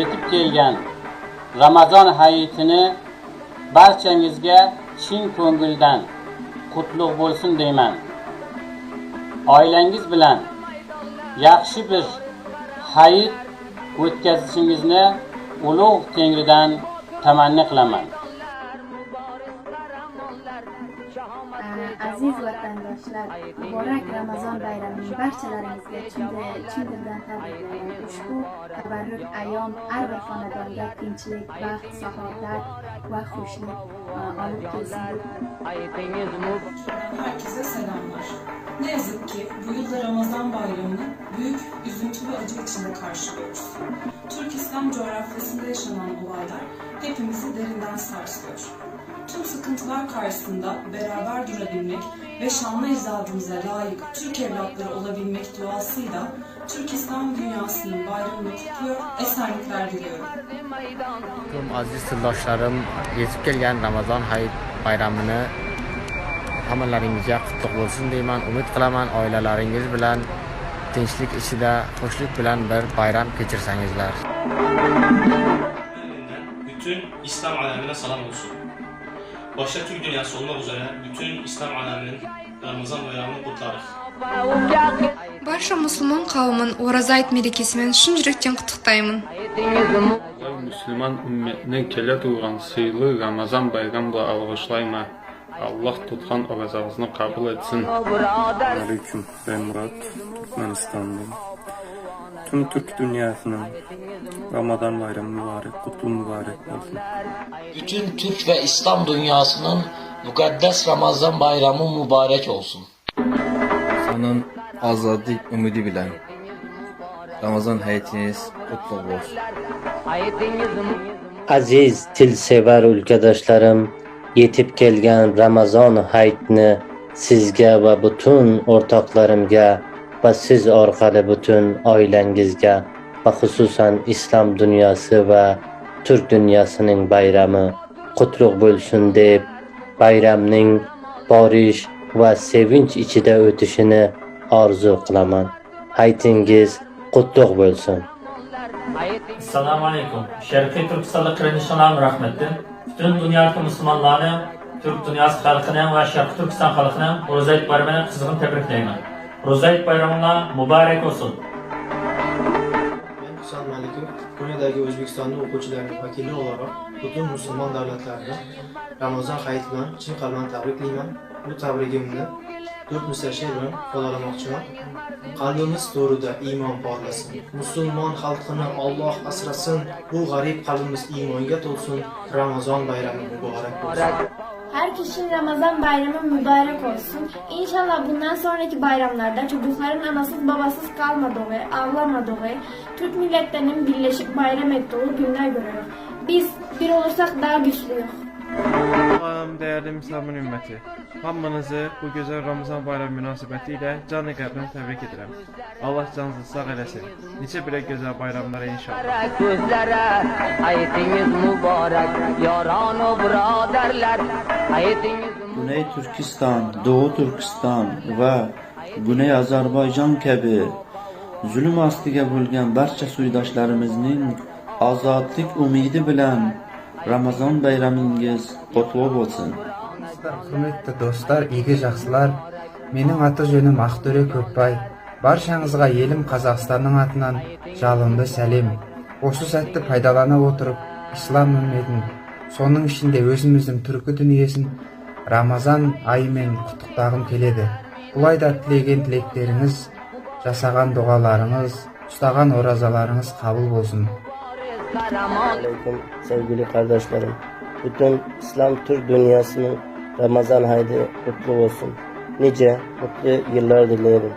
yetib kelgan Ramazon hayitini barchangizga chin ko'ngildan qutlug' bo'lsin deyman. Oilangiz bilan yaxshi bir hayit o'tkazishingizni ulug' Tengridan tamanni qilaman. Aziz vatandaşlar, mübarek Ramazan bayramını barchalaringizga chinda chindirdan tabriklayman. Ushbu tabarruk ayom har bir xonadonga tinchlik, baxt, saodat va xushlik e, olib kelsin. Herkese selamlar. Ne yazık ki bu yılda Ramazan bayramını büyük üzüntü ve acı içinde karşılıyoruz. Türk İslam coğrafyasında yaşanan olaylar hepimizi derinden sarsıyor. Sıkıntılar karşısında beraber durabilmek ve şanlı ecdadımıza layık Türk evlatları olabilmek duasıyla Türk İslam dünyasının bayramını kutluyor, esenlikler diliyorum. Tüm aziz sirdoshlarım yetib kelgan Ramazon hayit bayramini hammalaringizga qutlug' bo'lsin deyman. Umid qilaman oilalaringiz bilan tinchlik ichida, xushlik bilan bir bayram kechirsangizlar. bütün İslam alemine selam olsun. başta Türk dünyası olmak üzere bütün İslam aleminin Ramazan bayramını kutlarız. Барша мұсылман қауымын ораза айт мерекесімен шын жүректен құттықтаймын. Мұсылман үмметіне келе туған сыйлы Рамазан байрамға алғышлайма. Аллах тұтқан оразаңызды қабыл етсін. Алейкум, Эмрат, Түркменстандан. Tüm Türk dünyasının Ramazan bayramı mübarek, kutlu mübarek olsun. Bütün Türk ve İslam dünyasının mukaddes Ramazan bayramı mübarek olsun. Onun azadlık ümidi bilen Ramazan hayatınız kutlu olsun. Aziz tilsevar ülkedoshlarım, yetib kelgan Ramazon hayitini sizga va butun o'rtoqlarimga va siz orqali butun oilangizga va xususan islom dunyosi va turk dunyosining bayrami qutlug' bo'lsin deb bayramning borish va sevinch ichida o'tishini orzu qilaman. Haytingiz qutlug' bo'lsin. Assalomu alaykum. Sharqiy turkistonda qirindishonam rahmatdin butun dunyodagi musulmonlarni turk dunyosi xalqini va sharqiy turkiston xalqini ro'za it barmani qizg'in tabriklayman. Rozayit Bayramı'na mübarek olsun. Men Husan Malikov, Konyadagi O'zbekistonning o'quvchilarining vakili o'laroq butun musulmon davlatlarini Ramazon hayiti bilan chin qalbdan tabriklayman. Bu tabrigimni misra she'r bilan ifodalamoqchiman. Qalbimiz to'rida iymon porlasin. Musulmon xalqini Alloh asrasin. Bu g'arib qalbimiz iymonga to'lsin. Ramazon bayrami muborak bo'lsin. Her kişinin Ramazan bayramı mübarek olsun. İnşallah bundan sonraki bayramlarda çocukların anasız babasız kalmadığı, ağlamadığı, Türk milletlerinin birleşip bayram ettiği günler görüyoruz. Biz bir olursak daha güçlüyüz. Salam değerli Müslüman ümmeti. Hamınızı bu güzel Ramazan bayramı münasibətilə canı qəlbdən təbrik edirəm. Allah canınızı sağ eləsin. Nice belə gözəl bayramlara inşallah. Gözlere ayetiniz mübarek, yaran o braderler. Ayetiniz Güney Türkistan, Doğu Türkistan va Güney Ozarbayjon kabi zulm ostiga bo'lgan barcha suydoshlarimizni ozodlik umidi bilan Ramazon bayramingiz qutlug' bo'lsin. құрметті достар игі жақсылар менің аты жөнім ақтөре көпбай баршаңызға елім қазақстанның атынан жалынды сәлем осы сәтті пайдалана отырып ислам үмметін соның ішінде өзіміздің түркі дүниесін рамазан айымен құттықтағым келеді бұл айда тілеген тілектеріңіз жасаған дұғаларыңыз ұстаған оразаларыңыз қабыл болсын Aleyküm sevgili kardeşlerim. Bütün İslam Türk dünyasının Ramazan haydi kutlu olsun. Nice mutlu yıllar dilerim.